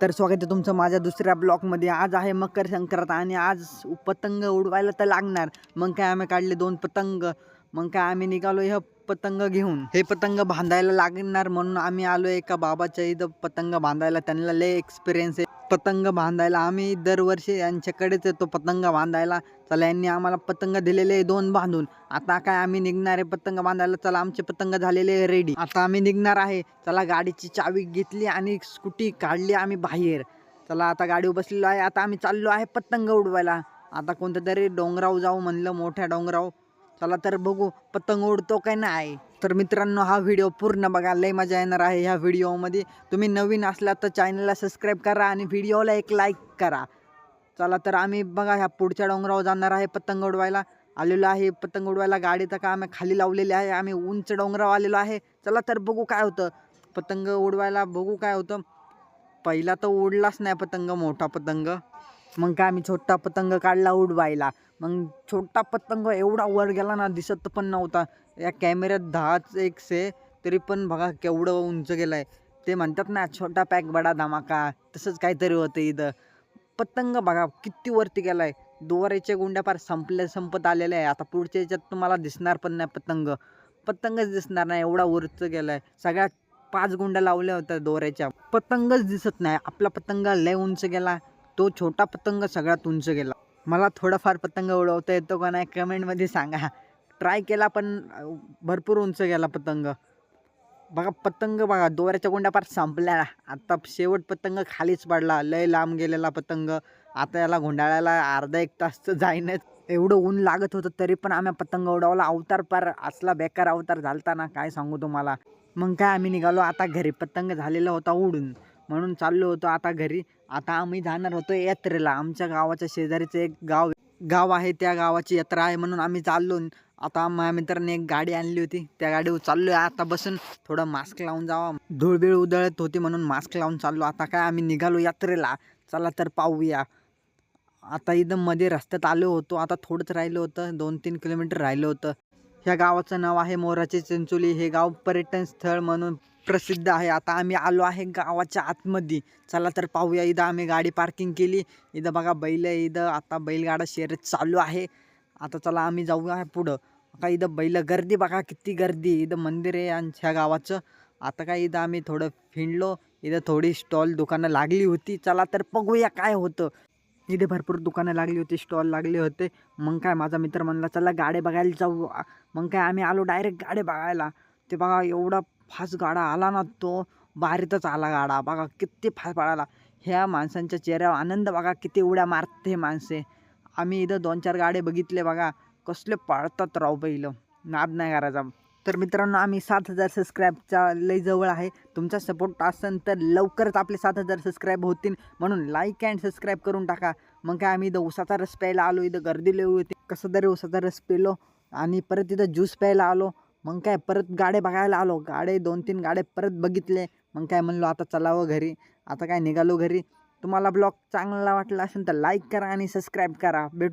तर स्वागत आहे तुमचं माझ्या दुसऱ्या ब्लॉकमध्ये आज आहे मकर संक्रांत आणि आज पतंग उडवायला तर लागणार. मग काय आम्ही काढले दोन पतंग. मग काय आम्ही निघालो हे पतंग घेऊन. हे पतंग बांधायला लागणार म्हणून आम्ही आलो एका बाबाच्या इथं पतंग बांधायला. त्यांना लय एक्सपिरियन्स आहे. पतंग बांधायला. आम्ही दरवर्षी यांच्याकडेच येतो पतंग बांधायला. चला यांनी आम्हाला पतंग दिलेले दोन बांधून. आता काय आम्ही निघणार आहे पतंग बांधायला? चला आमचे पतंग झालेले रेडी आता आम्ही निघणार आहे. चला गाडीची चावी घेतली आणि स्कूटी काढली आम्ही बाहेर. चला आता गाडीवर बसलेलो आहे. आता आम्ही चाललो आहे पतंग उडवायला. आता कोणत्या तरी डोंगराव जाऊ म्हणलं मोठ्या डोंगराव. चला तर बघू पतंग उडतो काय नाही. तर मित्रांनो हा व्हिडिओ पूर्ण बघा. लय मजा येणार आहे ह्या व्हिडिओमध्ये. तुम्ही नवीन असला तर चॅनलला सबस्क्राईब करा आणि व्हिडिओला एक लाईक करा. चला तर आम्ही बघा ह्या पुढच्या डोंगरावर जाणार आहे पतंग उडवायला. आलेलो आहे पतंग उडवायला गाडीचं का आम्ही खाली लावलेली आहे. आम्ही उंच डोंगरावर आलेलो आहे. चला तर बघू काय होतं. पतंग उडवायला बघू काय होतं. पहिला तर उडलाच नाही पतंग मोठा पतंग. मग काय आम्ही छोटा पतंग काढला उडवायला. मग छोटा पतंग एवढा वर गेला ना दिसत पण नव्हता. या कॅमेऱ्यात दहाच एक से तरी पण बघा केवढं उंच गेलं आहे ते म्हणतात ना छोटा पॅक बडा धमाका तसंच काहीतरी होतं इथं. पतंग बघा किती वरती गेला आहे दोऱ्याच्या गुंड्या फार संपल्या संपत आलेल्या आहे. आता पुढच्या याच्यात तुम्हाला दिसणार पण नाही पतंग. पतंगच दिसणार नाही एवढा वरच गेला आहे सगळ्यात पाच गुंड्या लावल्या होत्या दोऱ्याच्या. पतंगच दिसत नाही. आपला पतंग लय उंच गेला. तो छोटा पतंग सगळ्यात उंच गेला. मला थोडाफार पतंग उडवता येतो का नाही कमेंटमध्ये सांगा. ट्राय केला पण भरपूर उंच गेला पतंग. बघा पतंग बघा दोऱ्याच्या गोंड्यापार संपल्या. आता शेवट पतंग खालीच पडला. लय लांब गेलेला पतंग. आता याला गुंडाळायला अर्धा एक तास तर जाईनच. एवढं ऊन लागत होतं तरी पण आम्ही पतंग उडवला. अवतार पार असला बेकार अवतार झालता ना काय सांगू तुम्हाला. मग काय आम्ही निघालो. आता घरी पतंग झालेला होता उडून. म्हणून चाललो होतो आता घरी. आता आम्ही जाणार होतो यात्रेला. आमच्या गावाच्या शेजारीचं एक गाव गाव आहे. त्या गावाची यात्रा आहे म्हणून आम्ही चाललो. आता माझ्या मित्राने एक गाडी आणली होती. त्या गाडीवर चाललो आहे आता बसून थोडं मास्क लावून जावा. धुळबीळ उधळत होती म्हणून मास्क लावून चाललो. आता काय आम्ही निघालो यात्रेला. चला तर पाहूया. आता इथं मध्ये रस्त्यात आलो होतो. आता थोडंच राहिलं होतं. दोन तीन किलोमीटर राहिलं होतं. ह्या गावाचं नाव आहे मोराची चिंचोली. हे गाव पर्यटन स्थळ म्हणून प्रसिद्ध आहे. आता आम्ही आलो आहे गावाच्या आतमध्ये. चला तर पाहूया. इथं आम्ही गाडी पार्किंग केली. इथं बघा बैल आहे इथं. आता बैलगाडा शर्यत चालू आहे. आता चला आम्ही जाऊया पुढं. का इथं बैल गर्दी बघा किती गर्दी इथं मंदिर आहे आमच्या गावाचं. आता काय इथं आम्ही थोडं फिंडलो इथं थोडी स्टॉल दुकानं लागली होती. चला तर बघूया काय होतं. इथे भरपूर दुकानं लागली होती स्टॉल लागले होते. मग काय माझा मित्र म्हणला चला गाड्या बघायला जाऊ. मग काय आम्ही आलो डायरेक्ट गाड्या बघायला. ते बघा एवढा फास्ट गाडा आला ना तो बारीतच आला गाडा. बघा किती फास्ट पळाला. ह्या माणसांच्या चेहऱ्यावर आनंद बघा किती उड्या मारते हे माणसे. आम्ही इथं दोन चार गाडे बघितले बघा कसले पाळतात राव पहिलं नाद नाही करायचा. तर मित्रांनो आम्ही सात हजार सबस्क्राईबच्या लय जवळ आहे. तुमचा सपोर्ट असेल तर लवकरच आपले सात हजार सबस्क्राईब होतील. म्हणून लाईक अँड सबस्क्राईब करून टाका. मग काय आम्ही इथं उसाचा रस प्यायला आलो इथं गर्दी लिहू होती. कसं तरी उसाचा रस पिलो आणि परत इथं ज्यूस प्यायला आलो. मग काय परत गाडे बघायला आलो. गाडे दोन तीन गाडे परत बघितले. मग काय म्हणलो आता चलावं हो घरी. आता काय निघालो घरी. तुम्हाला ब्लॉग चांगला वाटला असेल तर लाईक करा आणि सबस्क्राईब करा. भेटू